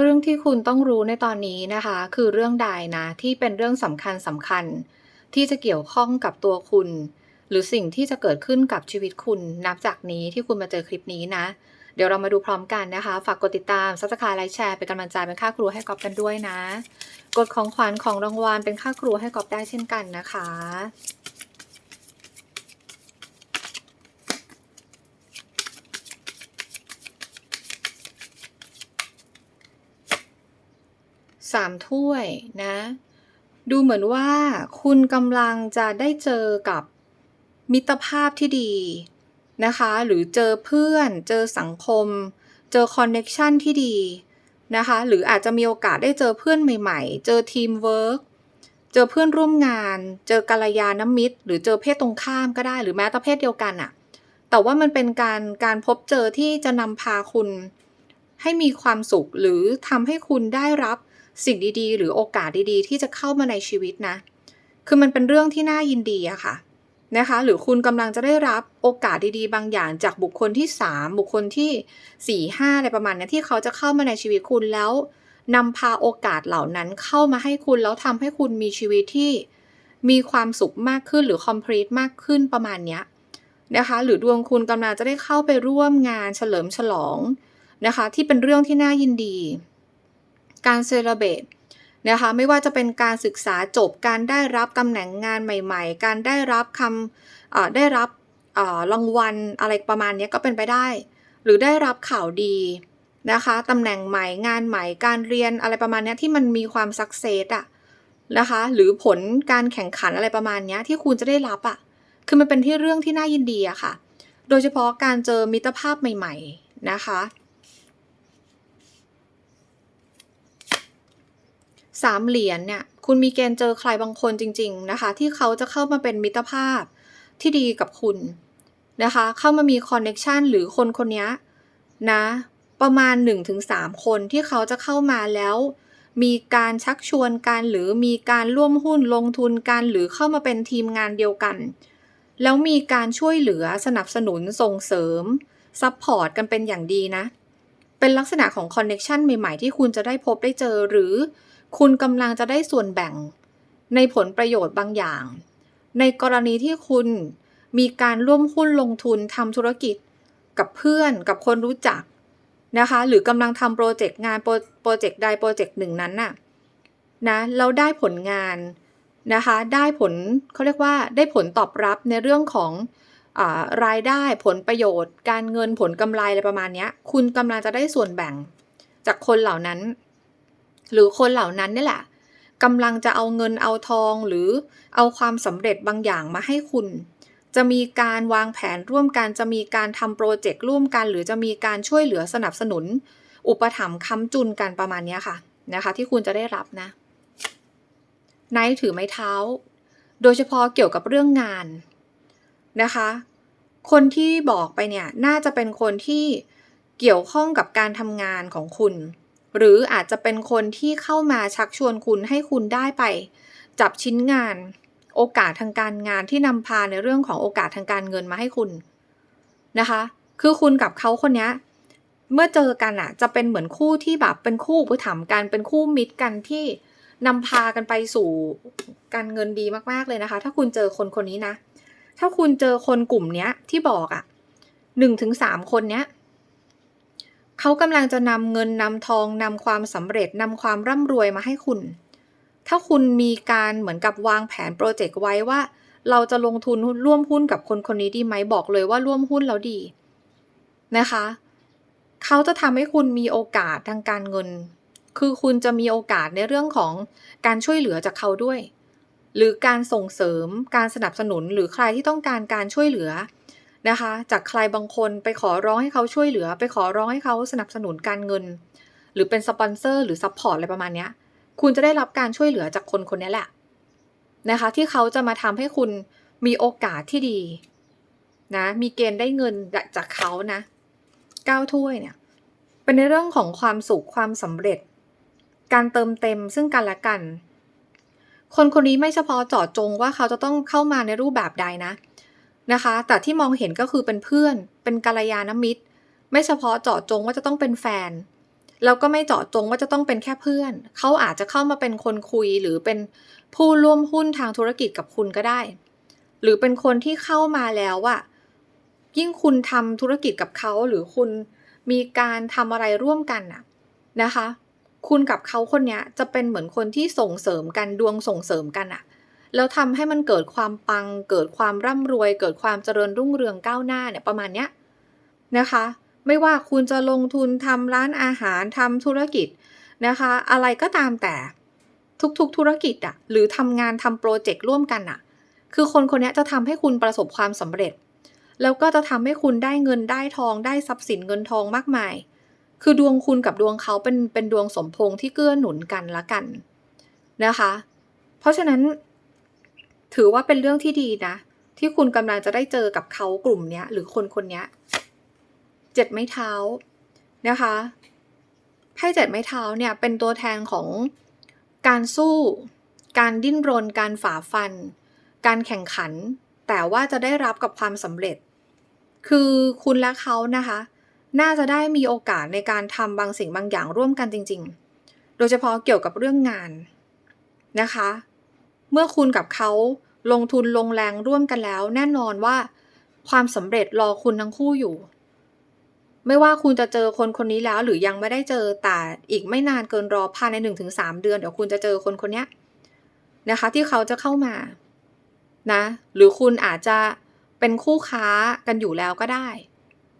เรื่องที่คุณต้องรู้ในตอนนี้นะคะ คือเรื่องใดนะที่เป็นเรื่องสำคัญสำคัญ ที่จะเกี่ยวข้องกับตัวคุณ หรือสิ่งที่จะเกิดขึ้นกับชีวิตคุณนับจากนี้ที่คุณมาเจอคลิปนี้นะ เดี๋ยวเรามาดูพร้อมกันนะคะ ฝากกดติดตาม subscribe ไลค์แชร์เป็นกำลังใจเป็นค่าครูให้กอบกันด้วยนะ กดของขวัญของรางวัลเป็นค่าครูให้กอบได้เช่นกันนะคะ สามถ้วยนะ ดูเหมือนว่าคุณกำลังจะได้เจอกับมิตรภาพที่ดีนะคะ หรือเจอเพื่อน เจอสังคม เจอคอนเน็ชันที่ดีนะคะ หรืออาจจะมีโอกาสได้เจอเพื่อนใหม่ ๆ เจอทีมเวิร์กเจอเพื่อนร่วมงาน เจอกัลยาณมิตร หรือเจอเพศตรงข้ามก็ได้ หรือแม้แต่เพศเดียวกันอะแต่ว่ามันเป็นการการพบเจอที่จะนำพาคุณให้มีความสุขหรือทำให้คุณได้รับ สิ่งดีๆ หรือโอกาสดีๆ ที่จะเข้ามาในชีวิตนะ คือมันเป็นเรื่องที่น่ายินดีอะค่ะนะคะ หรือคุณกำลังจะได้รับโอกาสดีๆ บางอย่างจากบุคคลที่ 3 บุคคลที่ 4 5อะไรประมาณนี้ที่เขาจะเข้ามาในชีวิตคุณแล้วนำพาโอกาสเหล่านั้นเข้ามาให้คุณแล้วทำให้คุณมีชีวิตที่มีความสุขมากขึ้นหรือ complete มากขึ้นประมาณนี้นะคะ หรือดวงคุณกำลังจะได้เข้าไปร่วมงานเฉลิมฉลองนะคะ ที่เป็นเรื่องที่น่ายินดี การเซเลเบตนะคะไม่ว่าจะเป็นการศึกษาจบการได้รับตำแหน่งงานใหม่ ๆ การได้รับคำได้รับรางวัลอะไรประมาณนี้ก็เป็นไปได้ หรือได้รับข่าวดีนะคะตำแหน่งใหม่งานใหม่การเรียนอะไรประมาณนี้ที่มันมีความสักเซสอะนะคะหรือผลการแข่งขันอะไรประมาณนี้ที่คุณจะได้รับอะคือมันเป็นที่เรื่องที่น่ายินดีอะค่ะ โดยเฉพาะการเจอมิตรภาพใหม่ ๆนะคะ สามเหรียญเนี่ยคุณมีเกณฑ์เจอใครบางคนจริง ๆนะคะ ที่เขาจะเข้ามาเป็นมิตรภาพที่ดีกับคุณนะคะ เข้ามามีคอนเน็ชันหรือคนคนนี้นะประมาณ 1-3 คนที่เขาจะเข้ามาแล้ว มีการชักชวนกันหรือมีการร่วมหุ้นลงทุนกัน หรือเข้ามาเป็นทีมงานเดียวกัน แล้วมีการช่วยเหลือสนับสนุนส่งเสริมซัพพอร์ตกันเป็นอย่างดีนะ เป็นลักษณะของคอนเน็ชันใหม่ๆ ที่คุณจะได้พบได้เจอหรือ คุณกำลังจะได้ส่วนแบ่งในผลประโยชน์บางอย่าง ในกรณีที่คุณมีการร่วมหุ้นลงทุนทำธุรกิจกับเพื่อนกับคนรู้จักนะคะ หรือกำลังทำโปรเจกต์งานโปรโปรเจกต์ใดโปรเจกต์หนึ่งนั้นน่ะนะแล้วได้ผลงานนะคะ ได้ผลเขาเรียกว่าได้ผลตอบรับในเรื่องของอารายได้ผลประโยชน์ การเงินผลกำไรอะไรประมาณนี้คุณกำลังจะได้ส่วนแบ่งจากคนเหล่านั้น หรือคนเหล่านั้นนี่แหละกำลังจะเอาเงินเอาทองหรือเอาความสำเร็จบางอย่างมาให้คุณ จะมีการวางแผนร่วมกันจะมีการทำโปรเจกต์ร่วมกัน หรือจะมีการช่วยเหลือสนับสนุน อุปถัมภ์ค้ำจุนกันประมาณนี้ค่ะนะคะ ที่คุณจะได้รับนะไนท์ถือไม้เท้า โดยเฉพาะเกี่ยวกับเรื่องงานนะคะ คนที่บอกไปเนี่ยน่าจะเป็นคนที่เกี่ยวข้องกับการทำงานของคุณ หรืออาจจะเป็นคนที่เข้ามาชักชวนคุณให้คุณได้ไป จับชิ้นงาน โอกาสทางการงานที่นำพาในเรื่องของโอกาสทางการเงินมาให้คุณนะคะ คือคุณกับเขาคนนี้เมื่อเจอกันอะจะเป็นเหมือนคู่ที่แบบเป็นคู่อุปถัมกันเป็นคู่มิตรกันที่นำพากันไปสู่การเงินดีมากๆเลยนะคะ ถ้าคุณเจอคนคนนี้นะ ถ้าคุณเจอคนกลุ่มเนี้ยที่บอกอะหนึ่งถึงสามคนเนี้ย เขากำลังจะนำเงินนำทองนำความสำเร็จนำความร่ำรวยมาให้คุณ ถ้าคุณมีการเหมือนกับวางแผนโปรเจกต์ไว้ว่า เราจะลงทุนร่วมหุ้นกับคนคนนี้ดีไหมบอกเลยว่าร่วมหุ้นแล้วดีนะคะ เขาจะทำให้คุณมีโอกาสทางการเงิน คือคุณจะมีโอกาสในเรื่องของการช่วยเหลือจากเขาด้วย หรือการส่งเสริมการสนับสนุนหรือใครที่ต้องการการช่วยเหลือ นะคะ จากใครบางคนไปขอร้องให้เขาช่วยเหลือ ไปขอร้องให้เขาสนับสนุนการเงิน หรือเป็นสปอนเซอร์หรือซัพพอร์ตอะไรประมาณนี้คุณจะได้รับการช่วยเหลือจากคนคนนี้แหละนะคะ ที่เขาจะมาทำให้คุณมีโอกาสที่ดีนะมีเกณฑ์ได้เงินจากเขานะก้าวถ้วยเนี่ยเป็นในเรื่องของความสุขความสำเร็จ การเติมเต็มซึ่งกันและกัน คนคนนี้ไม่เฉพาะเจาะจงว่าเขาจะต้องเข้ามาในรูปแบบใดนะ นะคะ แต่ที่มองเห็นก็คือเป็นเพื่อน เป็นกัลยาณมิตร ไม่เฉพาะเจาะจงว่าจะต้องเป็นแฟน แล้วก็ไม่เจาะจงว่าจะต้องเป็นแค่เพื่อน เขาอาจจะเข้ามาเป็นคนคุยหรือเป็นผู้ร่วมหุ้นทางธุรกิจกับคุณก็ได้ หรือเป็นคนที่เข้ามาแล้วอะยิ่งคุณทำธุรกิจกับเขาหรือคุณมีการทำอะไรร่วมกันอะนะคะ คุณกับเขาคนนี้จะเป็นเหมือนคนที่ส่งเสริมกันดวงส่งเสริมกันอะ แล้วทำให้มันเกิดความปัง เกิดความร่ำรวย เกิดความเจริญรุ่งเรืองก้าวหน้าเนี่ยประมาณเนี้ยนะคะ ไม่ว่าคุณจะลงทุนทำร้านอาหารทำธุรกิจนะคะ อะไรก็ตามแต่ทุกๆ ธุรกิจอะหรือทำงานทำโปรเจกต์ร่วมกันอะคือคนคนนี้จะทำให้คุณประสบความสำเร็จ แล้วก็จะทำให้คุณได้เงินได้ทองได้ทรัพย์สินเงินทองมากมาย คือดวงคุณกับดวงเขาเป็นเป็นดวงสมพงษ์ที่เกื้อหนุนกันละกันนะคะ เพราะฉะนั้น ถือว่าเป็นเรื่องที่ดีนะ ที่คุณกำลังจะได้เจอกับเขากลุ่มเนี้ยหรือคนคนนี้เจ็ดไม้เท้านะคะไพ่เจ็ดไม้เท้าเนี่ยเป็นตัวแทนของการสู้ การดิ้นรน การฝ่าฟัน การแข่งขัน แต่ว่าจะได้รับกับความสำเร็จ คือคุณและเขานะคะ น่าจะได้มีโอกาสในการทำบางสิ่งบางอย่างร่วมกันจริง ๆ โดยเฉพาะเกี่ยวกับเรื่องงานนะคะ เมื่อคุณกับเขาลงทุนลงแรงร่วมกันแล้ว แน่นอนว่า ความสำเร็จรอคุณทั้งคู่อยู่ ไม่ว่าคุณจะเจอคนคนนี้แล้วหรือยังไม่ได้เจอแต่อีกไม่นานเกินรอภายในหนึ่งถึงสามเดือนเดี๋ยวคุณจะเจอคนคนนี้นะคะ ที่เขาจะเข้ามานะ หรือคุณอาจจะเป็นคู่ค้ากันอยู่แล้วก็ได้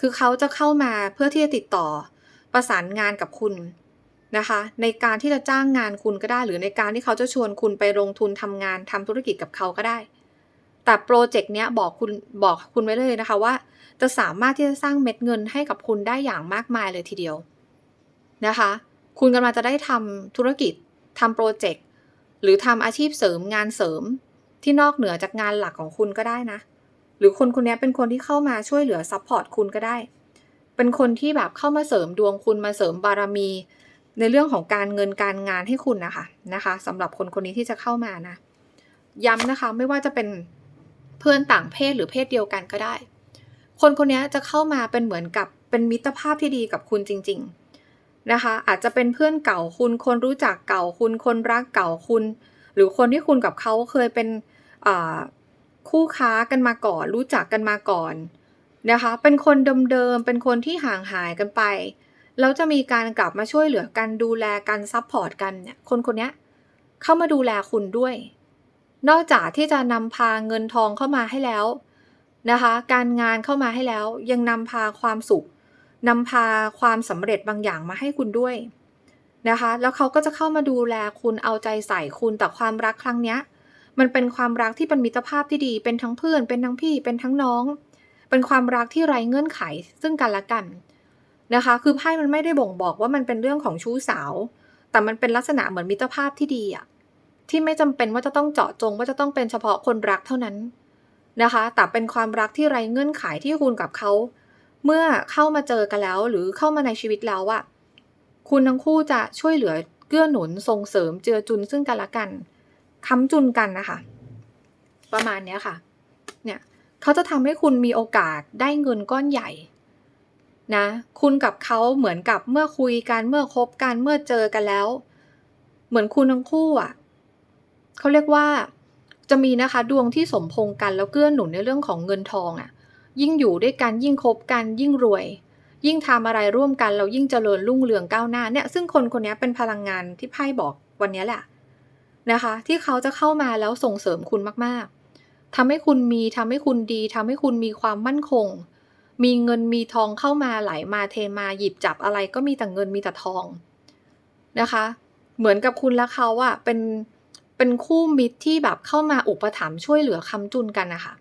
คือเขาจะเข้ามาเพื่อที่จะติดต่อประสานงานกับคุณ นะคะ ในการที่จะจ้างงานคุณก็ได้ หรือในการที่เขาจะชวนคุณไปลงทุนทำงานทำธุรกิจกับเขาก็ได้ แต่โปรเจกต์เนี้ยบอกคุณบอกคุณไว้เลยนะคะว่า จะสามารถที่จะสร้างเม็ดเงินให้กับคุณได้อย่างมากมายเลยทีเดียวนะคะ คุณกำลังจะได้ทำธุรกิจทำโปรเจกต์หรือทำอาชีพเสริมงานเสริมที่นอกเหนือจากงานหลักของคุณก็ได้นะ หรือคนคนนี้เป็นคนที่เข้ามาช่วยเหลือซัพพอร์ตคุณก็ได้ เป็นคนที่แบบเข้ามาเสริมดวงคุณมาเสริมบารมี ในเรื่องของการเงินการงานให้คุณนะคะนะคะสำหรับคนคนนี้ที่จะเข้ามานะ ย้ำนะคะไม่ว่าจะเป็นเพื่อนต่างเพศหรือเพศเดียวกันก็ได้ คนคนนี้จะเข้ามาเป็นเหมือนกับเป็นมิตรภาพที่ดีกับคุณจริง ๆนะคะ อาจจะเป็นเพื่อนเก่าคุณ คนรู้จักเก่าคุณ คนรักเก่าคุณ หรือคนที่คุณกับเขาเคยเป็นคู่ค้ากันมาก่อน รู้จักกันมาก่อนนะคะ เป็นคนเดิมๆเป็นคนที่ห่างหายกันไป แล้วจะมีการกลับมาช่วยเหลือกันดูแลกันซัพพอร์ตกันเนี่ยคนคนนี้เข้ามาดูแลคุณด้วย นอกจากที่จะนำพาเงินทองเข้ามาให้แล้วนะคะ การงานเข้ามาให้แล้ว ยังนำพาความสุขนำพาความสำเร็จบางอย่างมาให้คุณด้วยนะคะ แล้วเขาก็จะเข้ามาดูแลคุณเอาใจใส่คุณแต่ความรักครั้งเนี้ยมันเป็นความรักที่เป็นมิตรภาพที่ดี เป็นทั้งเพื่อน เป็นทั้งพี่ เป็นทั้งน้อง เป็นความรักที่ไร้เงื่อนไขซึ่งกันและกัน นะคะ คือไพ่มันไม่ได้บ่งบอกว่ามันเป็นเรื่องของชู้สาว แต่มันเป็นลักษณะเหมือนมิตรภาพที่ดีอะที่ไม่จำเป็นว่าจะต้องเจาะจงว่าจะต้องเป็นเฉพาะคนรักเท่านั้นนะคะ แต่เป็นความรักที่ไร้เงื่อนไขที่คุณกับเขา เมื่อเข้ามาเจอกันแล้วหรือเข้ามาในชีวิตแล้วอะคุณทั้งคู่จะช่วยเหลือเกื้อหนุนส่งเสริมเจือจุนซึ่งกันและกันค้ำจุนกันนะคะ ประมาณนี้ค่ะ เนี่ยเขาจะทำให้คุณมีโอกาสได้เงินก้อนใหญ่ นะ คุณกับเขาเหมือนกับเมื่อคุยกันเมื่อคบกันเมื่อเจอกันแล้ว เหมือนคุณทั้งคู่อะเขาเรียกว่าจะมีนะคะดวงที่สมพงกันแล้วเกื้อหนุนในเรื่องของเงินทองอะ ยิ่งอยู่ด้วยกันยิ่งคบกันยิ่งรวย ยิ่งทำอะไรร่วมกันเรายิ่งเจริญรุ่งเรืองก้าวหน้าเนี่ย ซึ่งคนคนนี้เป็นพลังงานที่ไพ่บอกวันนี้แหละนะคะ ที่เขาจะเข้ามาแล้วส่งเสริมคุณมากๆทำให้คุณมีทำให้คุณดีทำให้คุณมีความมั่นคง มีเงินมีทองเข้ามาไหลมาเทมาหยิบจับอะไรก็มีแต่เงินมีแต่ทองนะคะ เหมือนกับคุณและเขาอะเป็นเป็นคู่มิตรที่แบบเข้ามาอุปถัมภ์ช่วยเหลือคำจุนกันนะคะ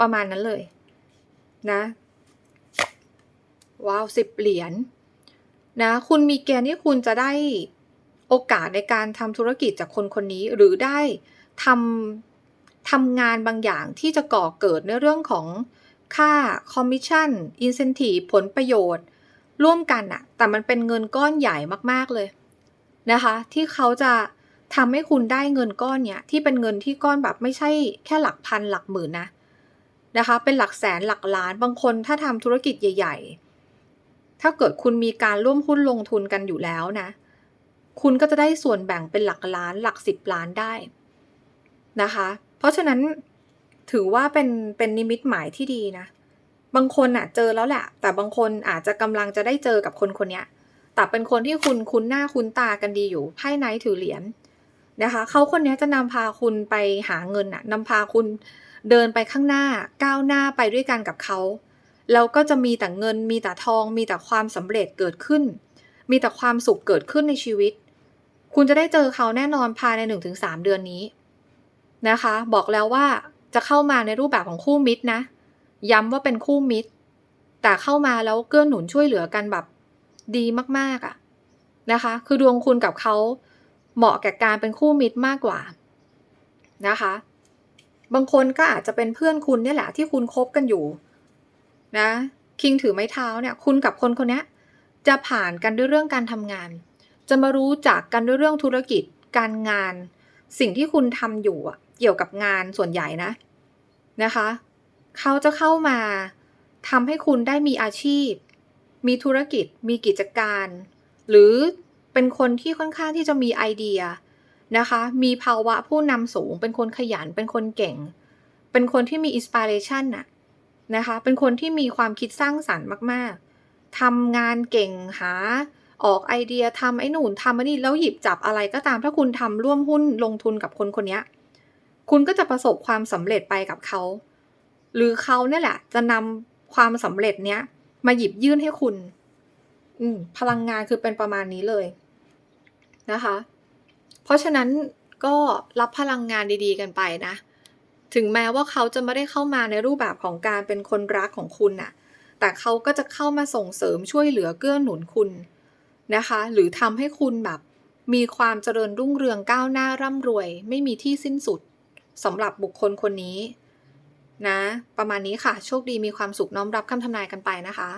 ประมาณนั้นเลยนะว้าวสิบเหรียญนะคุณมีเกณฑ์ที่คุณจะได้โอกาสในการทำธุรกิจจากคนคนนี้หรือได้ทำทำงานบางอย่างที่จะก่อเกิดในเรื่องของ ค่าคอมมิชชั่นอินเซนティผลประโยชน์ ร่วมกันอะแต่มันเป็นเงินก้อนใหญ่มากๆเลยนะคะ ที่เขาจะทำให้คุณได้เงินก้อนเนี้ยที่เป็นเงินที่ก้อนแบบไม่ใช่แค่หลักพันหลักหมื่นนะนะคะ เป็นหลักแสนหลักล้านบางคนถ้าทำธุรกิจใหญ่ถ้าเกิดคุณมีการร่วมหุ้นลงทุนกันอยู่แล้วนะ คุณก็จะได้ส่วนแบ่งเป็นหลักล้านหลักสิบล้านได้นะคะ เพราะฉะนั้น ถือว่าเป็นเป็นนิมิตหมายที่ดีนะ บางคนอะเจอแล้วแหละ แต่บางคนอาจจะกำลังจะได้เจอกับคนคนนี้แต่เป็นคนที่คุณคุ้นหน้าคุ้นตากันดีอยู่ไพ่ไนท์ถือเหรียญนะคะเขาคนนี้จะนำพาคุณไปหาเงินน่ะนำพาคุณเดินไปข้างหน้าก้าวหน้าไปด้วยกันกับเขาแล้วก็จะมีแต่เงินมีแต่ทอง มีแต่ความสำเร็จเกิดขึ้น มีแต่ความสุขเกิดขึ้นในชีวิต คุณจะได้เจอเขาแน่นอนภายใน 1-3 เดือนนี้นะคะ บอกแล้วว่า จะเข้ามาในรูปแบบของคู่มิตรนะ ย้ำว่าเป็นคู่มิตร แต่เข้ามาแล้วเกื้อหนุนช่วยเหลือกันแบบดีมากๆอะนะคะ คือดวงคุณกับเขาเหมาะแก่การเป็นคู่มิตรมากกว่านะคะ บางคนก็อาจจะเป็นเพื่อนคุณเนี่ยแหละที่คุณคบกันอยู่นะคิงถือไม้เท้าเนี่ยคุณกับคนคนนี้จะผ่านกันด้วยเรื่องการทำงาน จะมารู้จักกันด้วยเรื่องธุรกิจ การงาน สิ่งที่คุณทำอยู่อะ เกี่ยวกับงานส่วนใหญ่นะนะคะ เขาจะเข้ามาทำให้คุณได้มีอาชีพ มีธุรกิจ มีกิจการ หรือเป็นคนที่ค่อนข้างที่จะมีไอเดียนะคะ มีภาวะผู้นำสูง เป็นคนขยัน เป็นคนเก่ง เป็นคนที่มีอินสปิเรชันน่ะนะคะ เป็นคนที่มีความคิดสร้างสรรค์มาก ๆ ทำงานเก่งหาออกไอเดียทำไอ้หนูนทำไอ้นี่แล้วหยิบจับอะไรก็ตามถ้าคุณทำร่วมหุ้นลงทุนกับคนคนนี้ คุณก็จะประสบความสำเร็จไปกับเขา หรือเขาเนี่ยแหละ จะนำความสำเร็จเนี้ย มาหยิบยื่นให้คุณ อืม พลังงานคือเป็นประมาณนี้เลยนะคะ เพราะฉะนั้นก็รับพลังงานดีๆกันไปนะ ถึงแม้ว่าเขาจะไม่ได้เข้ามาในรูปแบบของการเป็นคนรักของคุณน่ะ แต่เขาก็จะเข้ามาส่งเสริมช่วยเหลือเกื้อหนุนคุณนะคะ หรือทำให้คุณแบบมีความเจริญรุ่งเรืองก้าวหน้าร่ำรวย ไม่มีที่สิ้นสุด สำหรับบุคคลคนนี้นะ ประมาณนี้ค่ะ โชคดีมีความสุขน้อมรับคำทำนายกันไปนะคะ